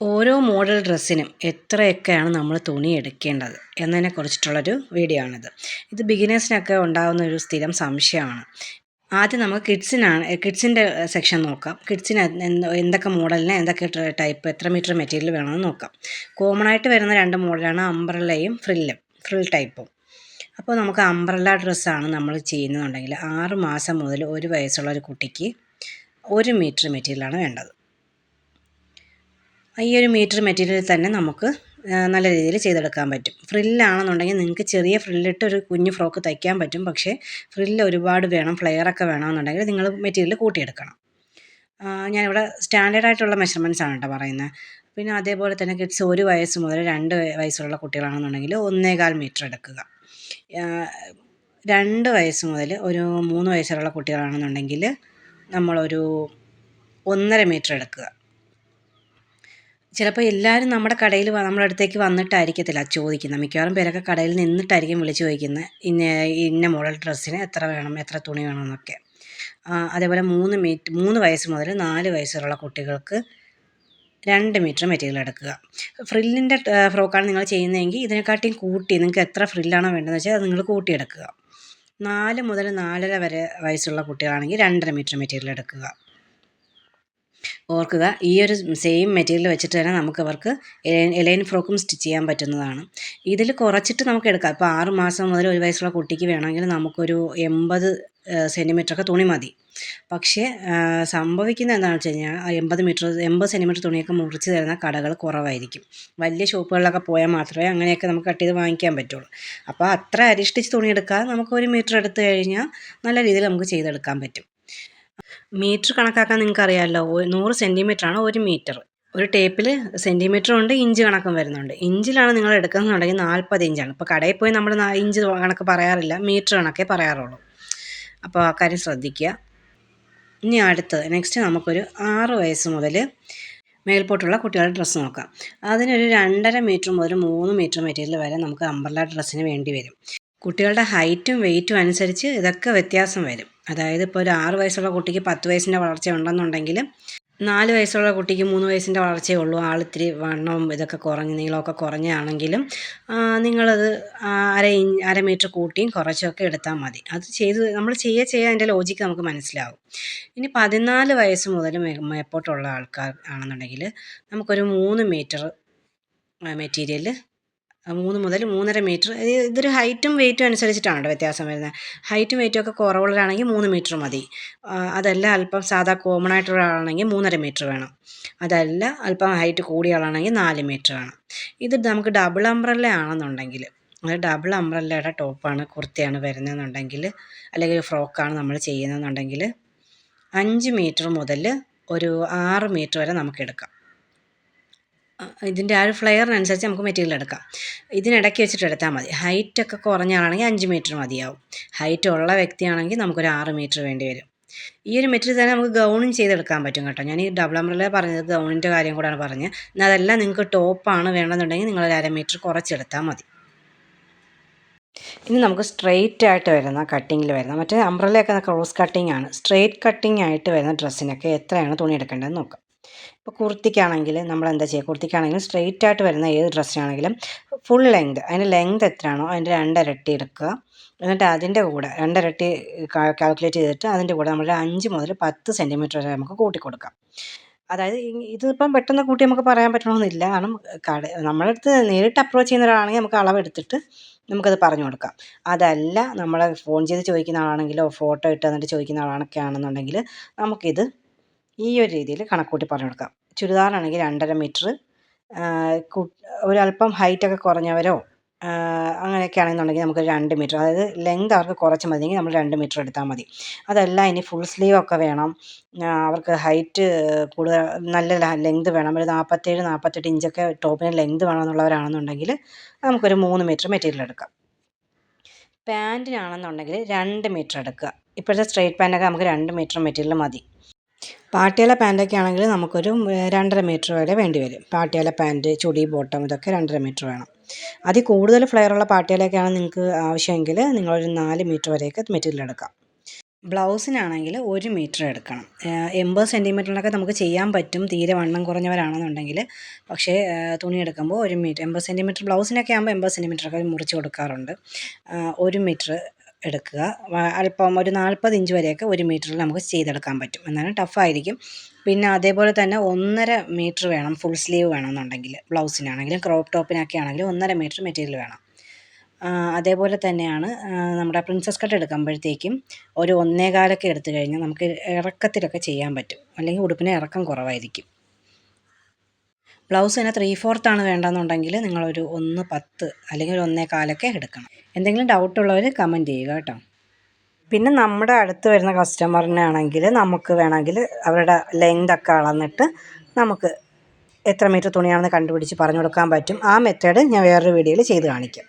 ഓരോ മോഡൽ ഡ്രസ്സിനും എത്രയൊക്കെയാണ് നമ്മൾ തുണി എടുക്കേണ്ടത് എന്നതിനെ കുറിച്ചിട്ടുള്ളൊരു വീഡിയോ ആണിത്. ഇത് ബിഗിനേഴ്സിനൊക്കെ ഉണ്ടാകുന്ന ഒരു സ്ഥിരം സംശയമാണ്. ആദ്യം നമുക്ക് കിഡ്സിനാണ് കിഡ്സിന്റെ സെക്ഷൻ നോക്കാം. കിഡ്സിന് എന്തൊക്കെ മോഡലിന് എന്തൊക്കെ ടൈപ്പ് എത്ര മീറ്റർ മെറ്റീരിയൽ വേണമെന്ന് നോക്കാം. കോമൺ ആയിട്ട് വരുന്ന രണ്ട് മോഡലാണ് അംബ്രല്ലയും ഫ്രില്ലും ഫ്രിൽ ടൈപ്പും അപ്പോൾ നമുക്ക് അംബ്രല്ല ഡ്രസ്സാണ് നമ്മൾ ചെയ്യുന്നതെന്നുണ്ടെങ്കിൽ ആറ് മാസം മുതൽ ഒരു വയസ്സുള്ള ഒരു കുട്ടിക്ക് ഒരു മീറ്റർ മെറ്റീരിയലാണ് വേണ്ടത്. ഈ ഒരു മീറ്റർ മെറ്റീരിയൽ തന്നെ നമുക്ക് നല്ല രീതിയിൽ ചെയ്തെടുക്കാൻ പറ്റും. ഫ്രില്ലാണെന്നുണ്ടെങ്കിൽ നിങ്ങൾക്ക് ചെറിയ ഫ്രില്ലിട്ട് ഒരു കുഞ്ഞു ഫ്രോക്ക് തയ്ക്കാൻ പറ്റും. പക്ഷേ ഫ്രില്ല് ഒരുപാട് വേണം ഫ്ലെയറൊക്കെ വേണമെന്നുണ്ടെങ്കിൽ നിങ്ങൾ മെറ്റീരിയൽ കൂട്ടിയെടുക്കണം. ഞാനിവിടെ സ്റ്റാൻഡേർഡ് ആയിട്ടുള്ള മെഷർമെന്റ്സ് ആണ് കേട്ടോ പറയുന്നത്. പിന്നെ അതേപോലെ തന്നെ കിഡ്സ് ഒരു വയസ്സ് മുതൽ രണ്ട് വയസ്സുള്ള കുട്ടികളാണെന്നുണ്ടെങ്കിൽ ഒന്നേകാൽ മീറ്റർ എടുക്കുക. രണ്ട് വയസ്സ് മുതൽ ഒരു മൂന്ന് വയസ്സുള്ള കുട്ടികളാണെന്നുണ്ടെങ്കിൽ നമ്മളൊരു ഒന്നര മീറ്റർ എടുക്കുക. ചിലപ്പോൾ എല്ലാവരും നമ്മുടെ കടയിൽ നമ്മുടെ അടുത്തേക്ക് വന്നിട്ടായിരിക്കത്തില്ല ചോദിക്കുന്നത് മിക്കവാറും പേരൊക്കെ കടയിൽ നിന്നിട്ടായിരിക്കും വിളിച്ച് ചോദിക്കുന്നത് ഇന്ന ഇന്ന മോഡൽ ഡ്രസ്സിന് എത്ര വേണം എത്ര തുണി വേണം എന്നൊക്കെ. അതേപോലെ മൂന്ന് മീറ്റ് മൂന്ന് വയസ്സ് മുതൽ നാല് വയസ്സുള്ള കുട്ടികൾക്ക് രണ്ട് മീറ്റർ മെറ്റീരിയൽ എടുക്കുക. ഫ്രില്ലിന്റെ ഫ്രോക്കാണ് നിങ്ങൾ ചെയ്യുന്നതെങ്കിൽ ഇതിനെക്കാട്ടിയും കൂട്ടി നിങ്ങൾക്ക് എത്ര ഫ്രില്ലാണോ വേണ്ടതെന്ന് വെച്ചാൽ അത് നിങ്ങൾ കൂട്ടിയെടുക്കുക നാല് മുതൽ നാലര വരെ വയസ്സുള്ള കുട്ടികളാണെങ്കിൽ രണ്ടര മീറ്റർ മെറ്റീരിയൽ എടുക്കുക. ഓർക്കുക ഈ ഒരു സെയിം മെറ്റീരിയൽ വെച്ചിട്ട് തന്നെ നമുക്ക് അവർക്ക് എലൈൻ ഫ്രോക്കും സ്റ്റിച്ച് ചെയ്യാൻ പറ്റുന്നതാണ്. ഇതിൽ കുറച്ചിട്ട് നമുക്ക് എടുക്കാം. ഇപ്പോൾ ആറ് മാസം മുതൽ ഒരു വയസ്സുള്ള കുട്ടിക്ക് വേണമെങ്കിൽ നമുക്കൊരു എൺപത് സെന്റിമീറ്ററൊക്കെ തുണി മതി. പക്ഷേ സംഭവിക്കുന്നത് എന്താണെന്ന് വെച്ച് കഴിഞ്ഞാൽ എൺപത് മീറ്റർ എൺപത് സെന്റിമീറ്റർ തുണിയൊക്കെ മുറിച്ച് തരുന്ന കടകൾ കുറവായിരിക്കും. വലിയ ഷോപ്പുകളിലൊക്കെ പോയാൽ മാത്രമേ അങ്ങനെയൊക്കെ നമുക്ക് കട്ട് ചെയ്ത് വാങ്ങിക്കാൻ പറ്റുള്ളൂ. അപ്പോൾ അത്ര അരിഷ്ടിച്ച് തുണി എടുക്കാതെ നമുക്ക് ഒരു മീറ്റർ എടുത്തു കഴിഞ്ഞാൽ നല്ല രീതിയിൽ നമുക്ക് ചെയ്തെടുക്കാൻ പറ്റും. മീറ്റർ കണക്കാക്കാൻ നിങ്ങൾക്ക് അറിയാമല്ലോ നൂറ് സെന്റിമീറ്ററാണ് ഒരു മീറ്റർ. ഒരു ടേപ്പിൽ സെന്റിമീറ്ററും ഉണ്ട് ഇഞ്ച് കണക്കും വരുന്നുണ്ട്. ഇഞ്ചിലാണ് നിങ്ങൾ എടുക്കുന്നുണ്ടെങ്കിൽ നാൽപ്പത് ഇഞ്ചാണ്. ഇപ്പോൾ കടയിൽ പോയി നമ്മൾ ഇഞ്ച് കണക്ക് പറയാറില്ല മീറ്റർ കണക്കേ പറയാറുള്ളൂ. അപ്പോൾ ആ കാര്യം ശ്രദ്ധിക്കുക. ഇനി അടുത്തത്. നെക്സ്റ്റ് നമുക്കൊരു ആറ് വയസ്സ് മുതൽ മേൽപോട്ടുള്ള കുട്ടികളുടെ ഡ്രസ്സ് നോക്കാം. അതിനൊരു രണ്ടര മീറ്റർ മുതൽ മൂന്ന് മീറ്റർ മെറ്റീരിയൽ വരെ നമുക്ക് അമ്പർല ഡ്രസ്സിന് വേണ്ടി വരും. കുട്ടികളുടെ ഹൈറ്റും വെയ്റ്റും അനുസരിച്ച് ഇതൊക്കെ വ്യത്യാസം വരും. അതായത് ഇപ്പോൾ ഒരു ആറ് വയസ്സുള്ള കുട്ടിക്ക് പത്ത് വയസ്സിന്റെ വളർച്ച ഉണ്ടെന്നുണ്ടെങ്കിൽ നാല് വയസ്സുള്ള കുട്ടിക്ക് മൂന്ന് വയസ്സിന്റെ വളർച്ചയേ ഉള്ളൂ. ആൾ ആളിത്തിരി വണ്ണവും ഇതൊക്കെ കുറഞ്ഞ് നീളമൊക്കെ കുറഞ്ഞാണെങ്കിലും നിങ്ങളത് അര അര മീറ്റർ കൂട്ടിയും കുറച്ചൊക്കെ എടുത്താൽ മതി. അത് ചെയ്ത് നമ്മൾ ചെയ്യുക ചെയ്യുക അതിന്റെ ലോജിക്ക് നമുക്ക് മനസ്സിലാവും. ഇനി പതിനാല് വയസ്സ് മുതൽ മേപ്പോട്ടുള്ള ആൾക്കാർ ആണെന്നുണ്ടെങ്കിൽ നമുക്കൊരു മൂന്ന് മീറ്റർ മെറ്റീരിയൽ മൂന്ന് മുതൽ മൂന്നര മീറ്റർ. ഇതൊരു ഹൈറ്റും വെയ്റ്റും അനുസരിച്ചിട്ടാണ് കേട്ടോ വ്യത്യാസം വരുന്നത്. ഹൈറ്റും വെയ്റ്റും ഒക്കെ കുറവുള്ളവരാണെങ്കിൽ മൂന്ന് മീറ്റർ മതി. അതല്ല അല്പം സാധാ കോമൺ ആയിട്ടുള്ള ആളാണെങ്കിൽ മൂന്നര മീറ്റർ വേണം. അതല്ല അല്പം ഹൈറ്റ് കൂടിയ ആളാണെങ്കിൽ നാല് മീറ്റർ വേണം. ഇത് നമുക്ക് ഡബിൾ അംബ്രല്ല ആണെന്നുണ്ടെങ്കിൽ അത് ഡബിൾ അംബ്രല്ലയുടെ ടോപ്പാണ് കുർത്തിയാണ് വരുന്നതെന്നുണ്ടെങ്കിൽ അല്ലെങ്കിൽ ഫ്രോക്കാണ് നമ്മൾ ചെയ്യുന്നതെന്നുണ്ടെങ്കിൽ അഞ്ച് മീറ്റർ മുതൽ ഒരു ആറ് മീറ്റർ വരെ നമുക്ക് എടുക്കാം. ഇതിന്റെ ആ ഒരു ഫ്ലെയറിനനുസരിച്ച് നമുക്ക് മെറ്റീരിയൽ എടുക്കാം. ഇതിനിടയ്ക്ക് വെച്ചിട്ട് എടുത്താൽ മതി. ഹൈറ്റൊക്കെ കുറഞ്ഞ ആളാണെങ്കിൽ അഞ്ച് മീറ്റർ മതിയാവും. ഹൈറ്റ് ഉള്ള വ്യക്തിയാണെങ്കിൽ നമുക്കൊരു ആറ് മീറ്റർ വേണ്ടി വരും. ഈ ഒരു മെറ്റീരിയൽ തന്നെ നമുക്ക് ഗൗണും ചെയ്തെടുക്കാൻ പറ്റും കേട്ടോ. ഞാൻ ഈ ഡബിൾ അംബ്രല പറഞ്ഞത് ഗൗണിന്റെ കാര്യം കൂടെയാണ് പറഞ്ഞത്. എന്നാൽ അതെല്ലാം നിങ്ങൾക്ക് ടോപ്പാണ് വേണമെന്നുണ്ടെങ്കിൽ നിങ്ങൾ ഒരു അര മീറ്റർ കുറച്ചെടുത്താൽ മതി. ഇനി നമുക്ക് സ്ട്രെയിറ്റ് ആയിട്ട് വരുന്ന കട്ടിങ്ങിൽ വരുന്ന മറ്റേ അംബ്രലയൊക്കെ ക്രോസ് കട്ടിങ് ആണ്. സ്ട്രെയിറ്റ് കട്ടിങ് ആയിട്ട് വരുന്ന ഡ്രസ്സിനൊക്കെ എത്രയാണ് തുണി എടുക്കേണ്ടതെന്ന് നോക്കാം. ഇപ്പോൾ കുർത്തിക്കാണെങ്കിൽ നമ്മൾ എന്താ ചെയ്യുക? കുർത്തിക്കാണെങ്കിലും സ്ട്രെയിറ്റ് ആയിട്ട് വരുന്ന ഏത് ഡ്രസ്സിനാണെങ്കിലും ഫുൾ ലെങ്ത് അതിന്റെ ലെങ്ത് എത്രയാണോ അതിന്റെ രണ്ടരട്ടി എടുക്കുക. എന്നിട്ട് അതിന്റെ കൂടെ രണ്ടരട്ടി കാൽക്കുലേറ്റ് ചെയ്തിട്ട് അതിന്റെ കൂടെ നമ്മൾ അഞ്ച് മുതൽ പത്ത് സെന്റിമീറ്റർ വരെ നമുക്ക് കൂട്ടിക്കൊടുക്കാം. അതായത് ഇതിപ്പം പെട്ടെന്ന് കൂട്ടി നമുക്ക് പറയാൻ പറ്റണമെന്നില്ല കാരണം കട നമ്മുടെ അടുത്ത് നേരിട്ട് അപ്രോച്ച് ചെയ്യുന്ന ഒരാളാണെങ്കിൽ നമുക്ക് അളവെടുത്തിട്ട് നമുക്കത് പറഞ്ഞു കൊടുക്കാം. അതല്ല നമ്മളെ ഫോൺ ചെയ്ത് ചോദിക്കുന്ന ആളാണെങ്കിലോ ഫോട്ടോ ഇട്ട് തന്നിട്ട് ചോദിക്കുന്ന ആളാണൊക്കെ ആണെന്നുണ്ടെങ്കിൽ നമുക്കിത് ഈ ഒരു രീതിയിൽ കണക്കൂട്ടി പറഞ്ഞു കൊടുക്കാം. ചുരിദാറാണെങ്കിൽ രണ്ടര മീറ്റർ ഒരല്പം ഹൈറ്റൊക്കെ കുറഞ്ഞവരോ അങ്ങനെയൊക്കെ ആണെന്നുണ്ടെങ്കിൽ നമുക്ക് രണ്ട് മീറ്റർ അതായത് ലെങ്ത് അവർക്ക് കുറച്ച് മതിയെങ്കിൽ നമ്മൾ രണ്ട് മീറ്റർ എടുത്താൽ മതി. അതല്ല ഇനി ഫുൾ സ്ലീവ് ഒക്കെ വേണം. അവർക്ക് ഹൈറ്റ് കൂടുതൽ നല്ല ലെങ്ത് വേണം. ഒരു നാൽപ്പത്തേഴ് നാൽപ്പത്തെട്ട് ഇഞ്ചൊക്കെ ടോപ്പിന് ലെങ്ത് വേണമെന്നുള്ളവരാണെന്നുണ്ടെങ്കിൽ നമുക്കൊരു മൂന്ന് മീറ്റർ മെറ്റീരിയൽ എടുക്കാം. പാന്റിനാണെന്നുണ്ടെങ്കിൽ രണ്ട് മീറ്റർ എടുക്കുക. ഇപ്പോഴത്തെ സ്ട്രെയിറ്റ് പാന്റൊക്കെ നമുക്ക് രണ്ട് മീറ്റർ മെറ്റീരിയൽ മതി. പാട്ടിയാല പാന്റൊക്കെ ആണെങ്കിൽ നമുക്കൊരു രണ്ടര മീറ്റർ വരെ വേണ്ടി വരും. പാട്ടിയാല പാന്റ് ചുടി ബോട്ടം ഇതൊക്കെ രണ്ടര മീറ്റർ വേണം. അതിൽ കൂടുതൽ ഫ്ലെയറുള്ള പാട്ടിയാലൊക്കെയാണ് നിങ്ങൾക്ക് ആവശ്യമെങ്കിൽ നിങ്ങളൊരു നാല് മീറ്റർ വരെയൊക്കെ മെറ്റീരിയൽ എടുക്കാം. ബ്ലൗസിനാണെങ്കിൽ ഒരു മീറ്റർ എടുക്കണം. എൺപത് സെന്റിമീറ്ററിലൊക്കെ നമുക്ക് ചെയ്യാൻ പറ്റും. തീരെ വണ്ണം കുറഞ്ഞവരാണെന്നുണ്ടെങ്കിൽ. പക്ഷേ തുണി എടുക്കുമ്പോൾ ഒരു മീറ്റർ എൺപത് സെന്റിമീറ്റർ ബ്ലൗസിനൊക്കെ ആകുമ്പോൾ എൺപത് സെന്റിമീറ്ററൊക്കെ മുറിച്ച് കൊടുക്കാറുണ്ട്. ഒരു മീറ്റർ എടുക്കുക. അല്പം ഒരു നാൽപ്പത് ഇഞ്ച് വരെയൊക്കെ ഒരു മീറ്ററിൽ നമുക്ക് ചെയ്തെടുക്കാൻ പറ്റും. എന്നാലും ടഫായിരിക്കും പിന്നെ അതേപോലെ തന്നെ ഒന്നര മീറ്റർ വേണം ഫുൾ സ്ലീവ് വേണമെന്നുണ്ടെങ്കിൽ. ബ്ലൗസിനാണെങ്കിലും ക്രോപ്പ് ടോപ്പിനൊക്കെ ആണെങ്കിലും ഒന്നര മീറ്റർ മെറ്റീരിയൽ വേണം. അതേപോലെ തന്നെയാണ് നമ്മുടെ പ്രിൻസസ് കട്ട് എടുക്കുമ്പോഴത്തേക്കും ഒരു ഒന്നേകാലൊക്കെ എടുത്തു കഴിഞ്ഞാൽ നമുക്ക് ഇറക്കത്തിലൊക്കെ ചെയ്യാൻ പറ്റും. അല്ലെങ്കിൽ ഉടുപ്പിന് ഇറക്കം കുറവായിരിക്കും. ബ്ലൗസിന് ത്രീ ആണ് വേണ്ടതെന്നുണ്ടെങ്കിൽ നിങ്ങളൊരു ഒന്ന് പത്ത് അല്ലെങ്കിൽ ഒരു ഒന്നേ കാലൊക്കെ എടുക്കണം. എന്തെങ്കിലും ഡൗട്ട് ഉള്ളവർ കമന്റ് ചെയ്യുക കേട്ടോ. പിന്നെ നമ്മുടെ അടുത്ത് വരുന്ന കസ്റ്റമറിനാണെങ്കിൽ നമുക്ക് വേണമെങ്കിൽ അവരുടെ ലെങ്ത് ഒക്കെ അളന്നിട്ട് നമുക്ക് എത്ര മീറ്റർ തുണിയാണെന്ന് കണ്ടുപിടിച്ച് പറഞ്ഞു കൊടുക്കാൻ പറ്റും. ആ മെത്തേഡ് ഞാൻ വേറൊരു വീഡിയോയിൽ ചെയ്ത് കാണിക്കാം.